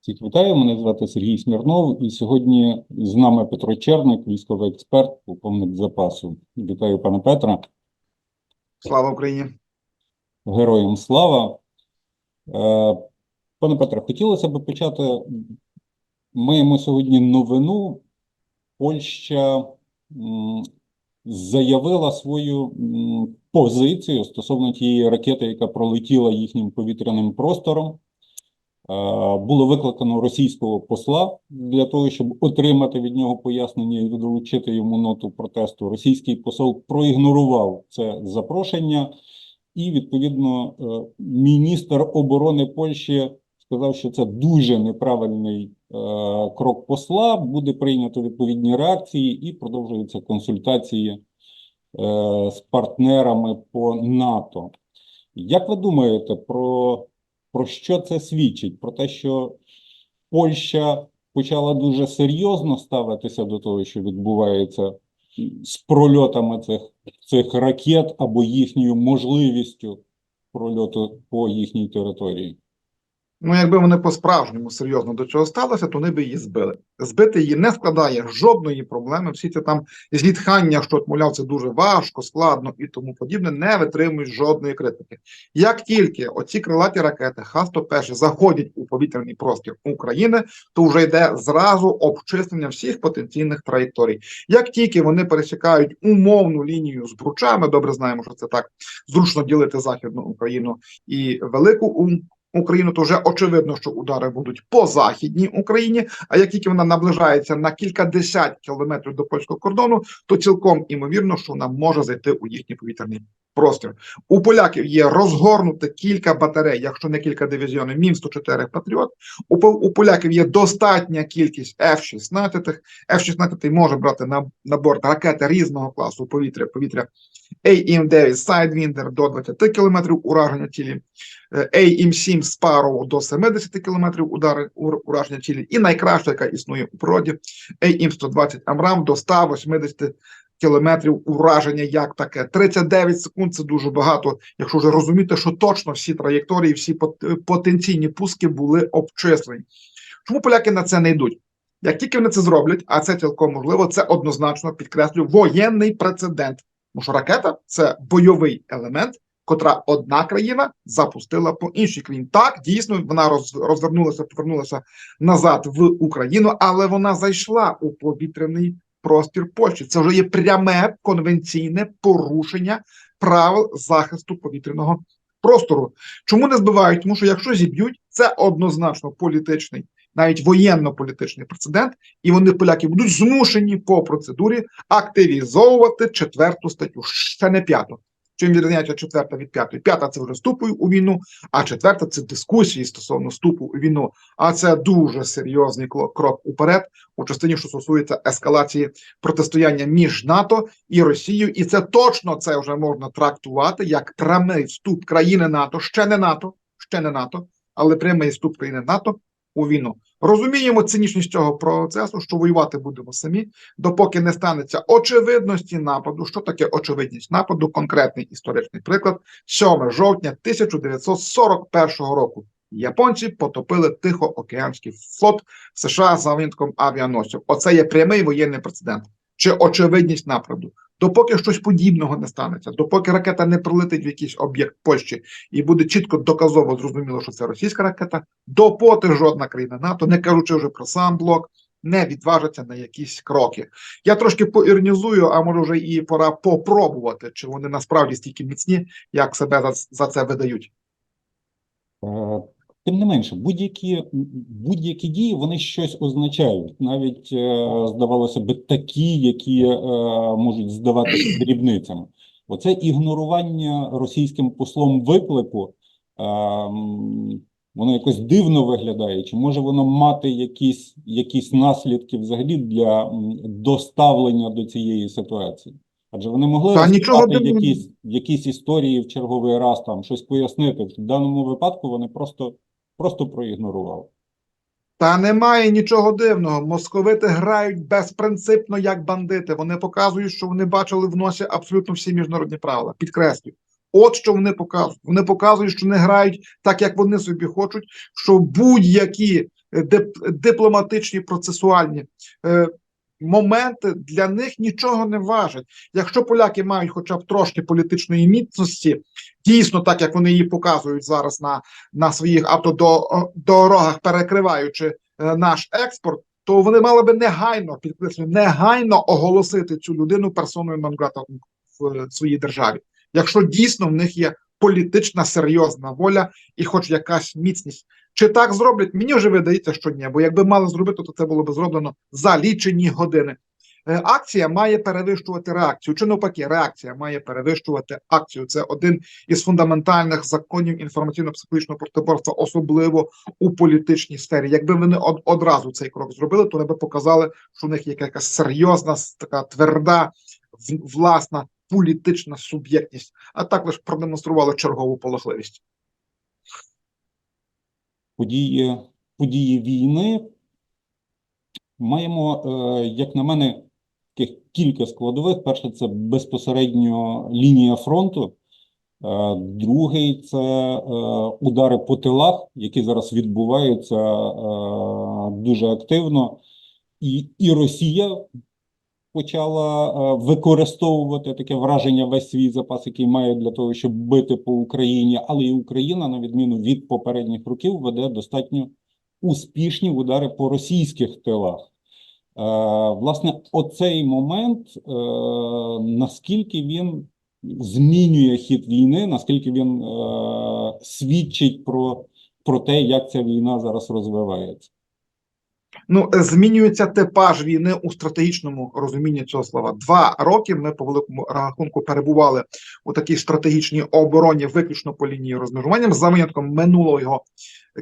Всіх вітаю, мене звати Сергій Смірнов, і сьогодні з нами Петро Черник, військовий експерт, полковник запасу. Вітаю пана Петра, Слава Україні! героям слава. Е, Пане Петре, хотілося б почати. Маємо сьогодні новину. Польща заявила свою позицію стосовно тієї ракети, яка пролетіла їхнім повітряним простором. Е, Було викликано російського посла для того, щоб отримати від нього пояснення і долучити йому ноту протесту. Російський посол проігнорував це запрошення, і відповідно е, міністр оборони Польщі сказав, що це дуже неправильний е, крок посла. Буде прийнято відповідні реакції і продовжуються консультації з партнерами по НАТО. Як ви думаєте, про, про що це свідчить? Про те, що Польща почала дуже серйозно ставитися до того, що відбувається з прольотами цих, цих ракет або їхньою можливістю прольоту по їхній території? Ну, якби вони по-справжньому серйозно до чого сталося, то вони би її збили. Збити її не складає жодної проблеми. Всі ці там зітхання, що мовляв, це дуже важко, складно і тому подібне, не витримують жодної критики. Як тільки оці крилаті ракети Х-101 заходять у повітряний простір України, то вже йде зразу обчислення всіх потенційних траєкторій. Як тільки вони пересікають умовну лінію з бручами, добре знаємо, що це так зручно ділити Західну Україну і Велику Україну, то вже очевидно, що удари будуть по західній Україні. А як тільки вона наближається на кількадесят кілометрів до польського кордону, то цілком імовірно, що вона може зайти у їхній повітряний простір. У поляків є розгорнуте кілька батарей, якщо не кілька дивізіонів, мін 104 Патріот. У, у поляків є достатня кількість F-16. F-16 може брати на, на борт ракети різного класу повітря, повітря AIM-9 Sidewinder до 20 км ураження цілі. Е, AIM-7 Sparrow до 70 км удари ур- ураження цілі, і найкраща, яка існує у природі, AIM-120 Амрам до 180 кілометрів ураження як таке. 39 секунд це дуже багато, якщо вже розуміти, що точно всі траєкторії, всі пот- потенційні пуски були обчислені. Чому поляки на це не йдуть? Як тільки вони це зроблять, а це цілком можливо, це однозначно підкреслюю воєнний прецедент. Тому що ракета це бойовий елемент, котра одна країна запустила по іншій країні. Так, дійсно, вона роз, розвернулася, повернулася назад в Україну, але вона зайшла у повітряний простір Польщі. Це вже є пряме конвенційне порушення правил захисту повітряного простору. Чому не збивають? Тому що якщо зіб'ють, це однозначно політичний, навіть воєнно-політичний прецедент, і вони поляки будуть змушені по процедурі активізовувати четверту статтю, ще не п'яту. Чим відрізняється четверта від п'ятої? П'ята це вже вступою у війну, а четверта це дискусії стосовно вступу у війну. А це дуже серйозний крок уперед у частині, що стосується ескалації протистояння між НАТО і Росією, і це точно це вже можна трактувати як прямий вступ країни НАТО, ще не НАТО, ще не НАТО, але прямий вступ країни НАТО у війну. Розуміємо цинічність цього процесу, що воювати будемо самі, допоки не станеться очевидності нападу. Що таке очевидність нападу? Конкретний історичний приклад: 7 жовтня 1941 року. Японці потопили Тихоокеанський флот США за винятком авіаносців. Оце є прямий воєнний прецедент чи очевидність нападу. Допоки щось подібного не станеться, допоки ракета не прилетить в якийсь об'єкт Польщі і буде чітко доказово зрозуміло, що це російська ракета, допоти жодна країна НАТО, не кажучи вже про сам блок, не відважиться на якісь кроки. Я трошки поірнізую, а може вже і пора попробувати, чи вони насправді стільки міцні, як себе за, за це видають. Тим не менше, будь-які будь-які дії вони щось означають, навіть е, здавалося би, такі, які е, можуть здаватися дрібницями. Оце ігнорування російським послом виклику, е, воно якось дивно виглядає. Чи може воно мати якісь, якісь наслідки взагалі для доставлення до цієї ситуації? Адже вони могли розказати якісь, якісь історії в черговий раз, там щось пояснити. В даному випадку вони просто, просто проігнорували. Та немає нічого дивного. Московити грають безпринципно як бандити. Вони показують, що вони бачили в носі абсолютно всі міжнародні правила. Підкреслюю. От що вони показують. Вони показують, що не грають так, як вони собі хочуть, що будь-які е, дип- дипломатичні, процесуальні е, моменти для них нічого не важать. Якщо поляки мають хоча б трошки політичної міцності, дійсно, так як вони її показують зараз на, на своїх автодорогах, перекриваючи е, наш експорт, то вони мали би негайно підкреслюю, негайно оголосити цю людину персоною нон-грата в своїй державі. Якщо дійсно в них є політична серйозна воля і хоч якась міцність. Чи так зроблять? Мені вже видається, що ні, бо якби мали зробити, то це було б зроблено за лічені години. Е, Акція має перевищувати реакцію. Чи навпаки, реакція має перевищувати акцію. Це один із фундаментальних законів інформаційно-психологічного протиборства, особливо у політичній сфері. Якби вони одразу цей крок зробили, то вони би показали, що в них є якась серйозна, така тверда, власна політична суб'єктність, а також продемонстрували чергову полохливість. Події, події війни маємо, е, як на мене, таких кілька складових. Перше, це безпосередньо лінія фронту. Е, Другий це е, удари по тилах, які зараз відбуваються дуже активно. І, і Росія почала е, використовувати таке враження весь свій запас, який має для того, щоб бити по Україні, але і Україна, на відміну від попередніх років, веде достатньо успішні удари по російських тилах. Е, власне, оцей момент, е, наскільки він змінює хід війни, наскільки він свідчить про, про те, як ця війна зараз розвивається. Ну, е, змінюється типаж війни у стратегічному розумінні цього слова. Два роки ми по великому рахунку перебували у такій стратегічній обороні, виключно по лінії розмежування, за винятком минулого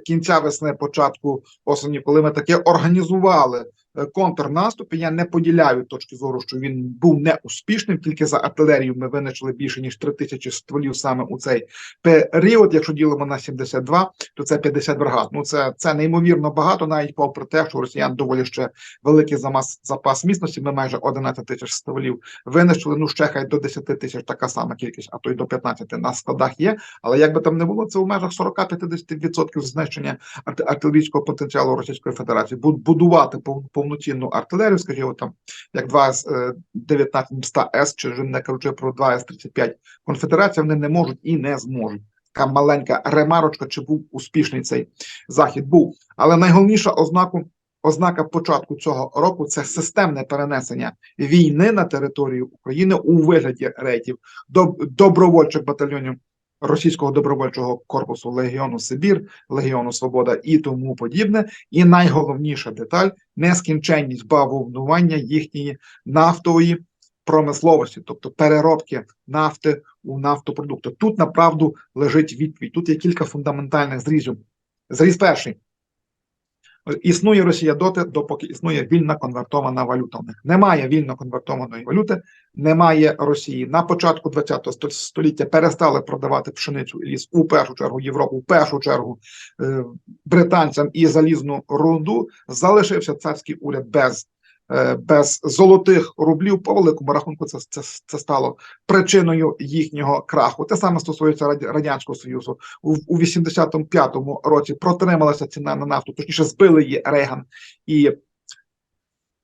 кінця весни, початку осені, коли ми таке організували контрнаступ. І Я не поділяю точки зору, що він був неуспішним. Тільки за артилерію ми винищили більше ніж 3 тисячі стволів саме у цей період. Якщо ділимо на 72, то це 50 бригад. Ну це, це неймовірно багато, навіть попри те, що росіян доволі ще великий замас, запас міцності. Ми майже 11 тисяч стволів винищили. Ну ще хай до 10 тисяч така сама кількість, а то й до 15 на складах є. Але як би там не було, це у межах 40-50% знищення арт- артилерійського потенціалу Російської Федерації. Буд- Будувати пов- повноцінну артилерію, скажімо, там як 2 з 19 100 С, чи вже не кажучи про 2 С 35 конфедерація, вони не можуть і не зможуть. Така маленька ремарочка, чи був успішний цей захід був. Але найголовніша ознаку. Ознака початку цього року це системне перенесення війни на територію України у вигляді рейтів доб- добровольчих батальйонів російського добровольчого корпусу Легіону Сибір, Легіону Свобода і тому подібне. І найголовніша деталь нескінченність бавовнування їхньої нафтової промисловості, тобто переробки нафти у нафтопродукти. Тут направду лежить відповідь. Тут є кілька фундаментальних зрізів. Зріз перший. Існує Росія доти, допоки існує вільна конвертована валюта. Немає вільно конвертованої валюти, немає Росії. На початку ХХ століття перестали продавати пшеницю і ліс у першу чергу Європу, в першу чергу е, британцям і залізну рунду. Залишився царський уряд без, без золотих рублів. По великому рахунку, це, це, це стало причиною їхнього краху. Те саме стосується радянського союзу. У, у 85-му році протрималася ціна на нафту, точніше збили її Рейган і.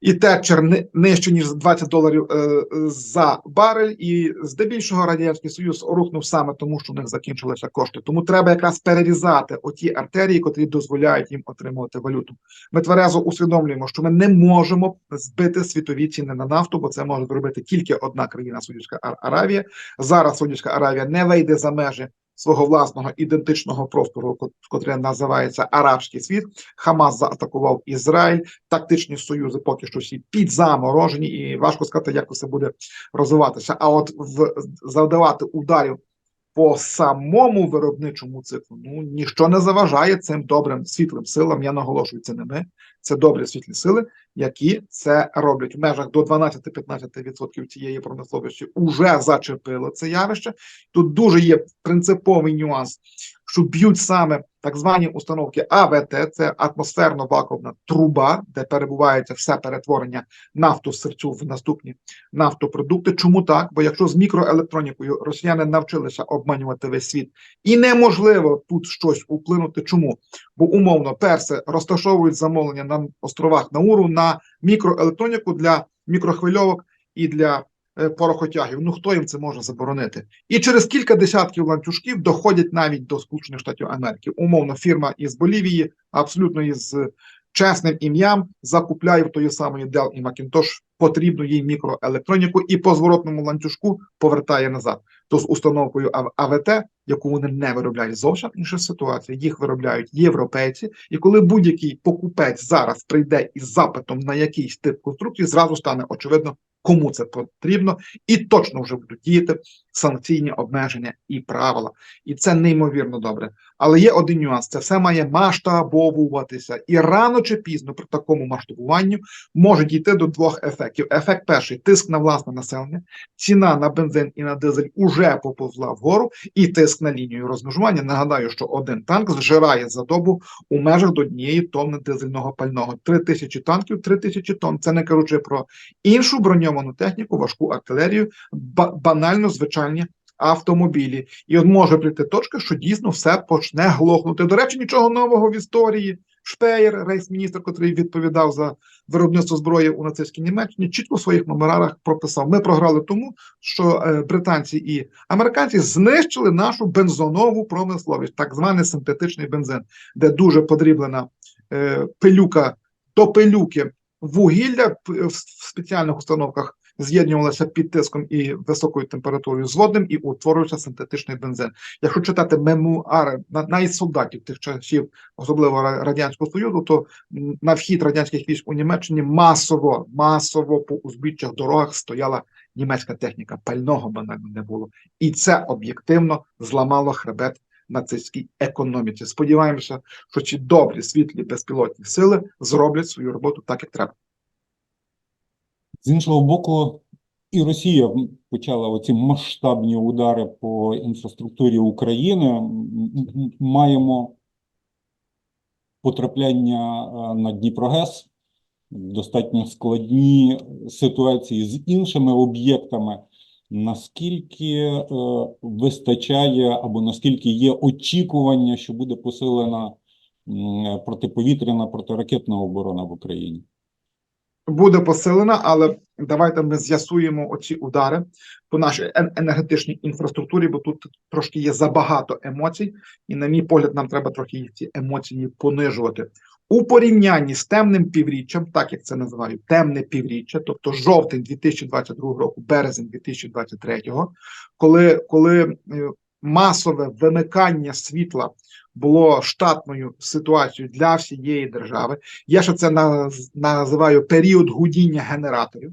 І Тетчер ни- нижче ніж 20 доларів е, за барель, і здебільшого радянський союз рухнув саме тому, що у них закінчилися кошти. Тому треба якраз перерізати оті артерії, котрі дозволяють їм отримувати валюту. Ми тверезо усвідомлюємо, що ми не можемо збити світові ціни на нафту, бо це може зробити тільки одна країна Саудівська Аравія. Зараз Саудівська Аравія не вийде за межі свого власного ідентичного простору, котре називається Арабський світ. Хамас заатакував Ізраїль. Тактичні союзи поки що всі підзаморожені, і важко сказати, як це буде розвиватися. А от в завдавати ударів по самому виробничому циклу, ну ніщо не заважає цим добрим світлим силам. Я наголошую, це не ми, це добрі світлі сили, які це роблять в межах до 12-15% цієї промисловості. Уже зачепило це явище. Тут дуже є принциповий нюанс, що б'ють саме так звані установки АВТ, це атмосферно-вакуумна труба, де перебувається все перетворення нафтосерцю в наступні нафтопродукти. Чому так? Бо якщо з мікроелектронікою росіяни навчилися обманювати весь світ, і неможливо тут щось вплинути. Чому? Бо умовно перше розташовують замовлення на островах Науру на мікроелектроніку для мікрохвильовок і для порохотягів. Ну хто їм це може заборонити? І через кілька десятків ланцюжків доходять навіть до Сполучених Штатів Америки. Умовно, фірма із Болівії, абсолютно із чесним ім'ям, закупляє в тої самої Dell і Macintosh потрібну їй мікроелектроніку і по зворотному ланцюжку повертає назад. То з установкою АВТ, яку вони не виробляють, зовсім інша ситуація. Їх виробляють європейці, і коли будь-який покупець зараз прийде із запитом на якийсь тип конструкції, зразу стане очевидно, кому це потрібно, і точно вже будуть діяти санкційні обмеження і правила. І це неймовірно добре. Але є один нюанс: це все має масштабовуватися, і рано чи пізно при такому масштабуванню може дійти до двох ефектів. Ефект перший тиск на власне населення, ціна на бензин і на дизель уже поповзла вгору, і тиск на лінію розмежування. Нагадаю, що один танк зжирає за добу у межах до однієї тонни дизельного пального. Три тисячі танків, три тисячі тонн. Це не кажучи про іншу броньовану техніку, важку артилерію, ба- банально звичайні автомобілі. І от може прийти точка, що дійсно все почне глохнути. До речі, нічого нового в історії. Шпеєр, рейс-міністр, котрий відповідав за виробництво зброї у нацистській Німеччині, чітко в своїх меморарах прописав: ми програли тому, що е, британці і американці знищили нашу бензонову промисловість, так званий синтетичний бензин, де дуже подріблена е, пилюка до пилюки вугілля в спеціальних установках з'єднувалося під тиском і високою температурою з водним і утворювався синтетичний бензин. Якщо читати мемуари на- навіть солдатів тих часів, особливо радянського союзу, то на вхід радянських військ у Німеччині масово, масово по узбіччях дорогах стояла німецька техніка. Пального банально не було, і це об'єктивно зламало хребет нацистській економіці. Сподіваємося, що ці добрі світлі безпілотні сили зроблять свою роботу так, як треба. З іншого боку, і Росія почала оці масштабні удари по інфраструктурі України. Маємо потрапляння е, на Дніпрогес, достатньо складні ситуації з іншими об'єктами. Наскільки е, вистачає або наскільки є очікування, що буде посилена м, протиповітряна протиракетна оборона в Україні? Буде посилена, але давайте ми з'ясуємо оці удари по нашій ен- енергетичній інфраструктурі, бо тут трошки є забагато емоцій, і, на мій погляд, нам треба трохи ці емоції понижувати. У порівнянні з темним півріччям, так як це називаю, темне півріччя, тобто жовтень 2022 року, березень 2023, коли, коли е, масове вимикання світла було штатною ситуацією для всієї держави. Я ще це наз- називаю період гудіння генераторів,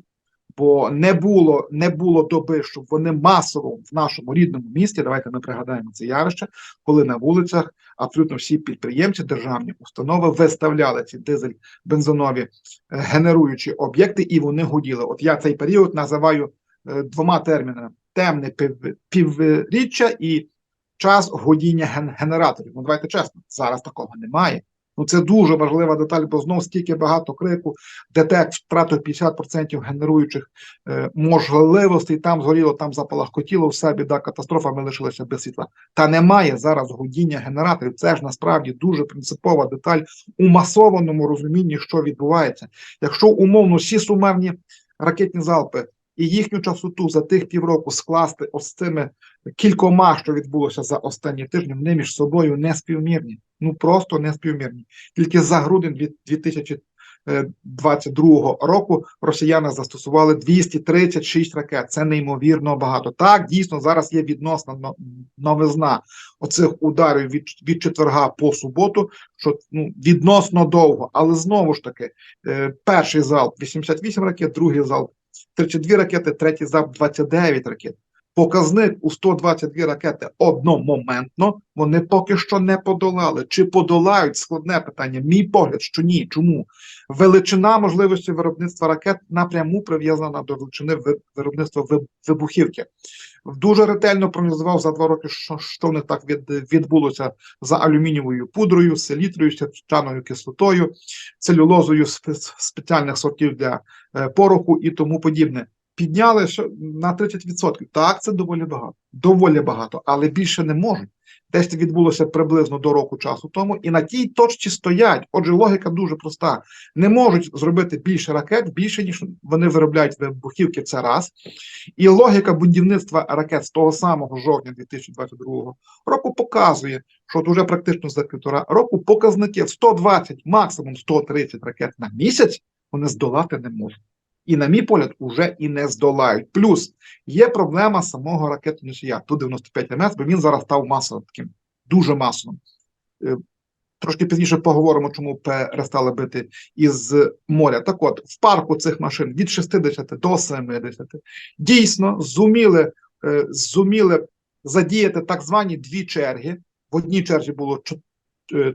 бо не було, не було доби, щоб вони масово в нашому рідному місті. Давайте ми пригадаємо це явище, коли на вулицях абсолютно всі підприємці, державні установи виставляли ці дизель бензинові е, генеруючі об'єкти, і вони гуділи. От я цей період називаю е, двома термінами: темне пів- півріччя і час годіння ген- генераторів. Ну давайте чесно, зараз такого немає. Ну це дуже важлива деталь, бо знов стільки багато крику, ДТЕК втратив 50% генеруючих е, можливостей. Там згоріло, там запалахкотіло, все біда, катастрофа. Ми лишилися без світла. Та немає зараз гудіння генераторів. Це ж насправді дуже принципова деталь у масованому розумінні, що відбувається. Якщо умовно всі сумерні ракетні залпи і їхню частоту за тих півроку скласти ось цими кількома, що відбулося за останні тижні, вони між собою не співмірні. Ну просто не співмірні. Тільки за грудень дві- 2022 року росіяни застосували 236 ракет. Це неймовірно багато. Так, дійсно, зараз є відносна новизна оцих ударів від, від четверга по суботу, що ну, відносно довго. Але знову ж таки, е, перший залп 88 ракет, другий залп 32 ракети, третій ЗАП-29 ракет. Показник у 122 ракети одномоментно вони поки що не подолали. Чи подолають складне питання? Мій погляд, що ні. Чому? Величина можливості виробництва ракет напряму прив'язана до величини виробництва вибухівки. Дуже ретельно проаналізував за два роки, що, що в так від, відбулося за алюмінієвою пудрою, селітрою, сірчаною кислотою, целюлозою спеціальних сортів для е, пороху і тому подібне. Підняли на 30%. Так, це доволі багато. Доволі багато, але більше не можуть. Десь відбулося приблизно до року часу тому, і на тій точці стоять. Отже, логіка дуже проста. Не можуть зробити більше ракет, більше ніж вони виробляють вибухівки. Це раз. І логіка будівництва ракет з того самого жовтня 2022 року показує, що от уже практично за півтора року показники в 120, максимум 130 ракет на місяць вони здолати не можуть. І, на мій погляд, уже і не здолають. Плюс є проблема самого ракетоносія Ту-95 МС, бо він зараз став масовим таким, дуже масовим. Е, Трошки пізніше поговоримо, чому перестали бити із моря. Так от, в парку цих машин від 60 до 70 дійсно зуміли, е, зуміли задіяти так звані дві черги. В одній черзі було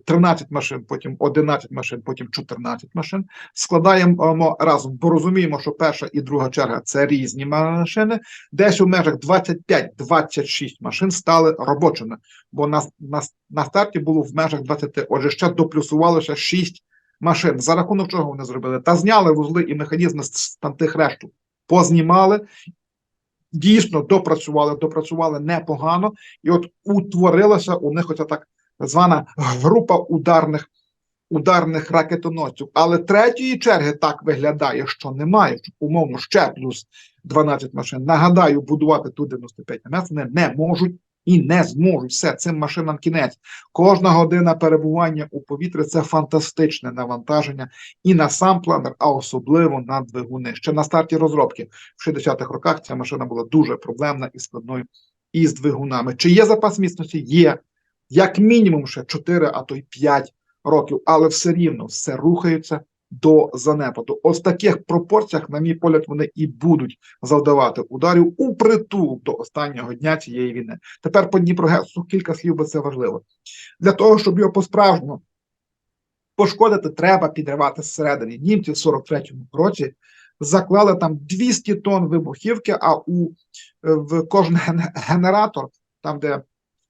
13 машин, потім 11 машин, потім 14 машин. Складаємо разом, бо розуміємо, що перша і друга черга це різні машини. Десь у межах 25-26 машин стали робочими, бо на, на, на старті було в межах 20. Отже, ще доплюсувалося 6 машин. За рахунок чого вони зробили? Та зняли вузли і механізми з з там тих решту, познімали. Дійсно допрацювали, допрацювали непогано, і от утворилася у них оця так звана група ударних ударних ракетоносців. Але третьої черги так виглядає, що немає. Умовно ще плюс 12 машин. Нагадаю, будувати ту 95 МС вони не можуть і не зможуть. Все цим машинам кінець. Кожна година перебування у повітрі це фантастичне навантаження і на сам планер, а особливо на двигуни. Ще на старті розробки в 60-х роках ця машина була дуже проблемна і складною із двигунами. Чи є запас міцності? Є. Як мінімум ще 4, а то й 5 років, але все рівно все рухається до занепаду. Ось в таких пропорціях, на мій погляд, вони і будуть завдавати ударів у притул до останнього дня цієї війни. Тепер по Дніпрогесу кілька слів, бо це важливо. Для того, щоб його по-справжньому пошкодити, треба підривати зсередини. Німці в 43-му році заклали там 200 тонн вибухівки, а у е, в кожен генератор, там де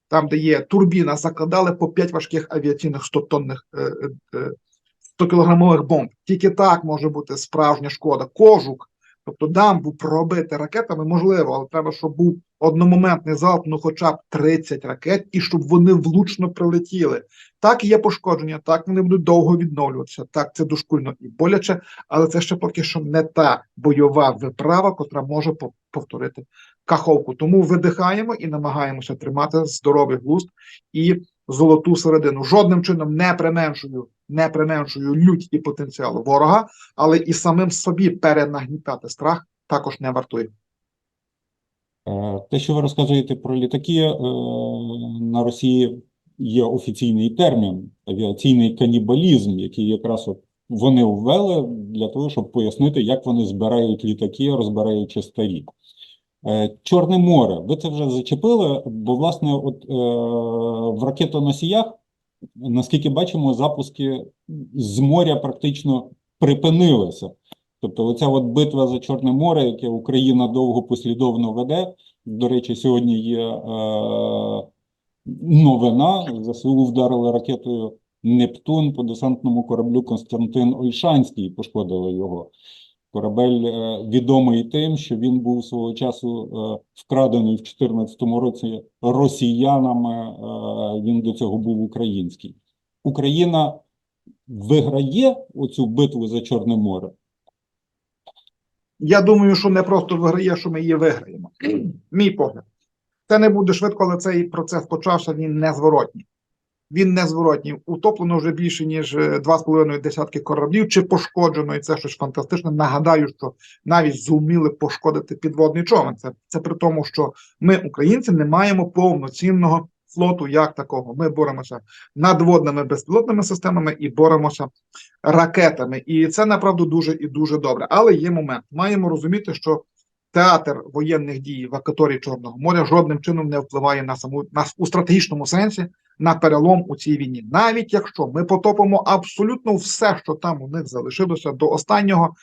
там, де є турбіна, закладали по 5 важких авіаційних 100-тонних 100-кілограмових бомб. Тільки так може бути справжня шкода. Кожух, тобто дамбу пробити ракетами можливо, але треба, щоб був одномоментний залп, ну хоча б 30 ракет, і щоб вони влучно прилетіли. Так є пошкодження, так вони будуть довго відновлюватися. Так, це дошкульно і боляче, але це ще поки що не та бойова виправа, котра може повторити каховку. Тому видихаємо і намагаємося тримати здоровий глузд і золоту середину. Жодним чином не применшую, не применшую лють і потенціал ворога, але і самим собі перенагнітати страх також не вартує. Е, Те, що ви розказуєте про літаки, е, на Росії є офіційний термін авіаційний канібалізм, який якраз от вони ввели для того, щоб пояснити, як вони збирають літаки, розбираючи старі. Е, Чорне море, ви це вже зачепили, бо, власне, от е, в ракетоносіях, наскільки бачимо, запуски з моря практично припинилися. Тобто, оця от битва за Чорне море, яке Україна довго послідовно веде. До речі, сьогодні є е, новина. ЗСУ вдарили ракетою Нептун по десантному кораблю Константин Ольшанський, і пошкодили його. Корабель е, відомий тим, що він був свого часу е, вкрадений в 2014 році росіянами. Е, він до цього був український. Україна виграє оцю битву за Чорне море. Я думаю, що не просто виграє, що ми її виграємо. Мій погляд. Це не буде швидко, але цей процес почався, він незворотній. Він незворотній. Утоплено вже більше, ніж е, два з половиною десятки кораблів, чи пошкоджено, і це щось фантастичне. Нагадаю, що навіть зуміли пошкодити підводний човен. Це, це при тому, що ми, українці, не маємо повноцінного флоту як такого. Ми боремося надводними безпілотними системами і боремося ракетами. І це направду дуже і дуже добре. Але є момент. Маємо розуміти, що театр воєнних дій в акваторії Чорного моря жодним чином не впливає на саму на у стратегічному сенсі на перелом у цій війні. Навіть якщо ми потопимо абсолютно все, що там у них залишилося до останнього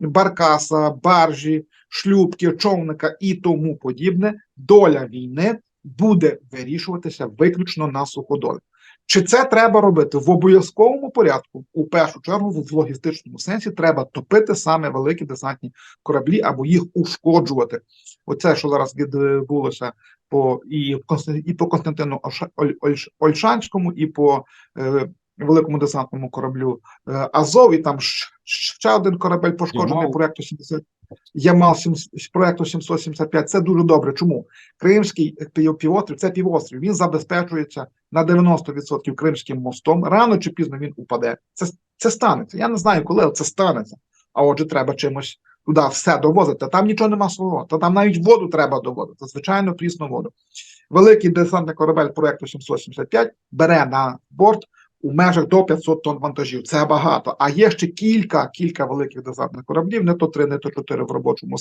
баркаса, баржі, шлюбки, човника і тому подібне, доля війни буде вирішуватися виключно на суходолі. Чи це треба робити в обов'язковому порядку? У першу чергу, в логістичному сенсі, треба топити саме великі десантні кораблі або їх ушкоджувати. Оце, що зараз відбулося по і, і по Константину Ольша- Оль- Ольш- Ольшанському, і по е, великому десантному кораблю е, Азов, і там ще один корабель пошкоджений Ямал. проекту 70 Ямал 7 проекту 775. Це дуже добре. Чому? Кримський півострів це півострів. Він забезпечується на 90% Кримським мостом. Рано чи пізно він упаде. Це, це станеться. Я не знаю, коли але це станеться. А отже, треба чимось туди все довозити. Там нічого нема свого. Та там навіть воду треба доводити. Звичайно, прісну воду. Великий десантний корабель проекту 775 бере на борт у межах до 500 тонн вантажів. Це багато. А є ще кілька, кілька великих десантних кораблів, не то три, не то чотири в робочому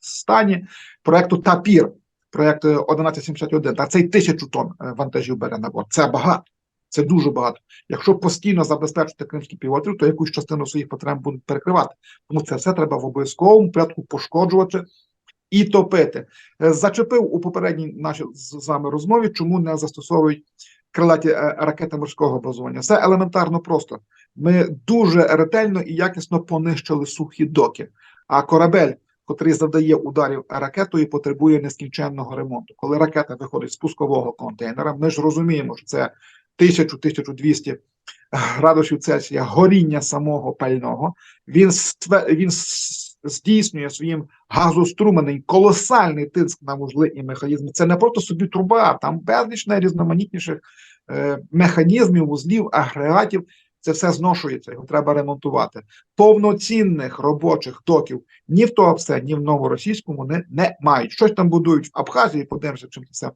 стані. Проекту Тапір, проект е, 1171. Та цей тисячу тонн е, вантажів бере на борт. Це багато. Це дуже багато. Якщо постійно забезпечити Кримський півострів, то якусь частину своїх потреб будуть перекривати. Тому це все треба в обов'язковому порядку пошкоджувати і топити. Е, Зачепив у попередній нашій з з вами розмові, чому не застосовують крилаті е, ракети морського базування. Все елементарно просто. Ми дуже ретельно і якісно понищили сухі доки. А корабель, котрий завдає ударів ракетою, потребує нескінченного ремонту. Коли ракета виходить з пускового контейнера, ми ж розуміємо, що це 1000-1200 градусів Цельсія горіння самого пального. Він він здійснює своїм газоструменем колосальний тиск на вузли і механізми. Це не просто собі труба, там безліч найрізноманітніших е, механізмів, вузлів, агрегатів. Це все зношується, його треба ремонтувати. Повноцінних робочих доків ні в Туапсе, ні в новоросійському вони не мають. Щось там будують в Абхазії, подивимося, чим це все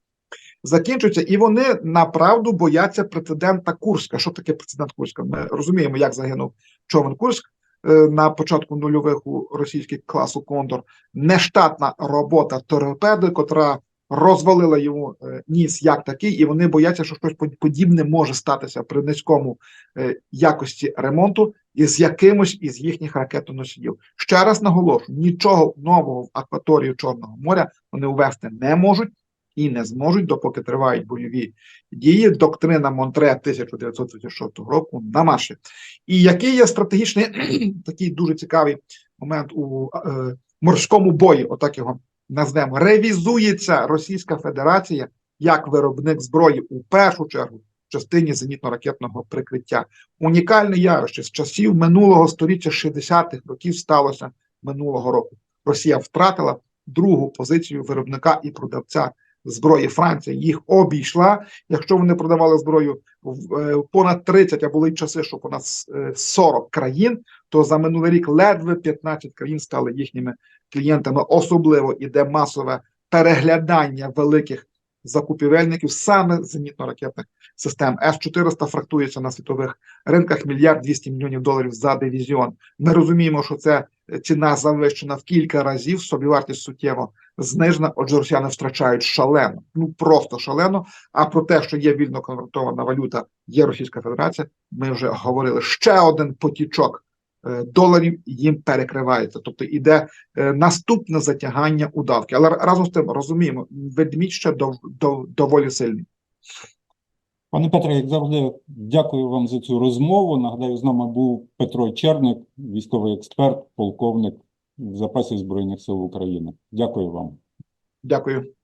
закінчується, і вони направду бояться прецедента Курська. Що таке прецедент Курська? Ми розуміємо, як загинув човен Курськ е, на початку нульових у російських класу Кондор. Нештатна робота торпеди, котра розвалила йому е, ніс як такий, і вони бояться, що щось под- подібне може статися при низькому е, якості ремонту із якимось із їхніх ракетоносіїв. Ще раз наголошую: нічого нового в акваторію Чорного моря вони ввести не можуть і не зможуть, допоки тривають бойові дії. Доктрина Монтре 1936 року на марші. І який є стратегічний такий дуже цікавий момент у е, морському бої, отак його назвемо. Ревізується Російська Федерація як виробник зброї у першу чергу в частині зенітно-ракетного прикриття. Унікальне явище з часів минулого століття 60-х років сталося минулого року. Росія втратила другу позицію виробника і продавця зброї. Франція їх обійшла. Якщо вони продавали зброю в е, понад 30, а були часи, що понад е, 40 країн, то за минулий рік ледве 15 країн стали їхніми клієнтами. Особливо іде масове переглядання великих закупівельників саме зенітно-ракетних систем. С-400 фрактується на світових ринках мільярд 200 мільйонів доларів за дивізіон. Ми розуміємо, що це ціна завищена в кілька разів, собівартість суттєво знижена. Отже, росіяни втрачають шалено, ну просто шалено. А про те, що є вільно конвертована валюта, є Російська Федерація. Ми вже говорили ще один потічок е, доларів їм перекривається. Тобто іде е, наступне затягання удавки. Але разом з тим розуміємо, ведмідь ще дов, дов, доволі сильний. Пане Петре, як завжди, дякую вам за цю розмову. Нагадаю, з нами був Петро Черник, військовий експерт, полковник в запасі Збройних сил України. Дякую вам. Дякую.